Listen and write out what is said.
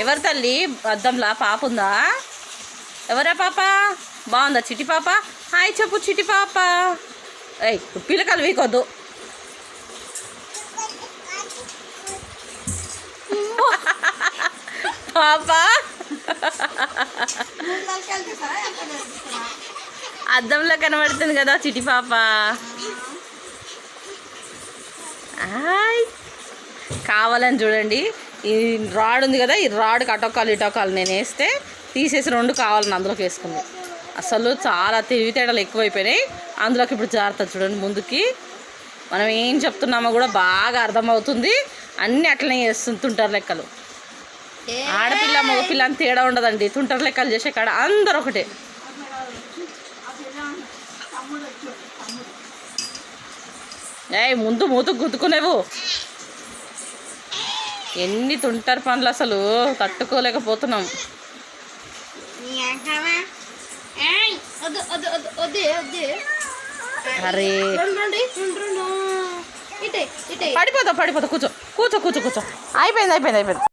ఎవరు తల్లి? అద్దంలా పాప ఉందా? ఎవరా పాప? బాగుందా చిటి పాప? హాయ్ చెప్పు చిటి పాప. ఏయ్ పిల్లకలు వీకొద్దు పాప? అద్దంలో కనబడుతుంది కదా చిటి పాప. కావాలని చూడండి. ఈ రాడ్ ఉంది కదా ఈ రాడ్కి అటోకాలు ఇటోకాలు నేను వేస్తే తీసేసి రెండు కావాలని అందులోకి వేసుకుంది. అసలు చాలా తెలివితేటలు ఎక్కువైపోయినాయి. అందులోకి ఇప్పుడు జాగ్రత్త చూడండి ముందుకి. మనం ఏం చెప్తున్నామో కూడా బాగా అర్థమవుతుంది. అన్నీ అట్లనే చేస్తుంటారు లెక్కలు. ఆడపిల్ల మగపిల్ల అని తేడా ఉండదండి. తుంటరి లెక్కలు చేసే కాడ అందరు ఒకటే. ఏయ్ ముందు మూతకు గుద్దుకునేవు. ఎన్ని తుంటారు పనులు అసలు తట్టుకోలేకపోతున్నాం. అరే. పడిపోతావు పడిపోతావు కూర్చో కూర్చో కూర్చో కూర్చో. అయిపోయింది అయిపోయింది అయిపోయింది.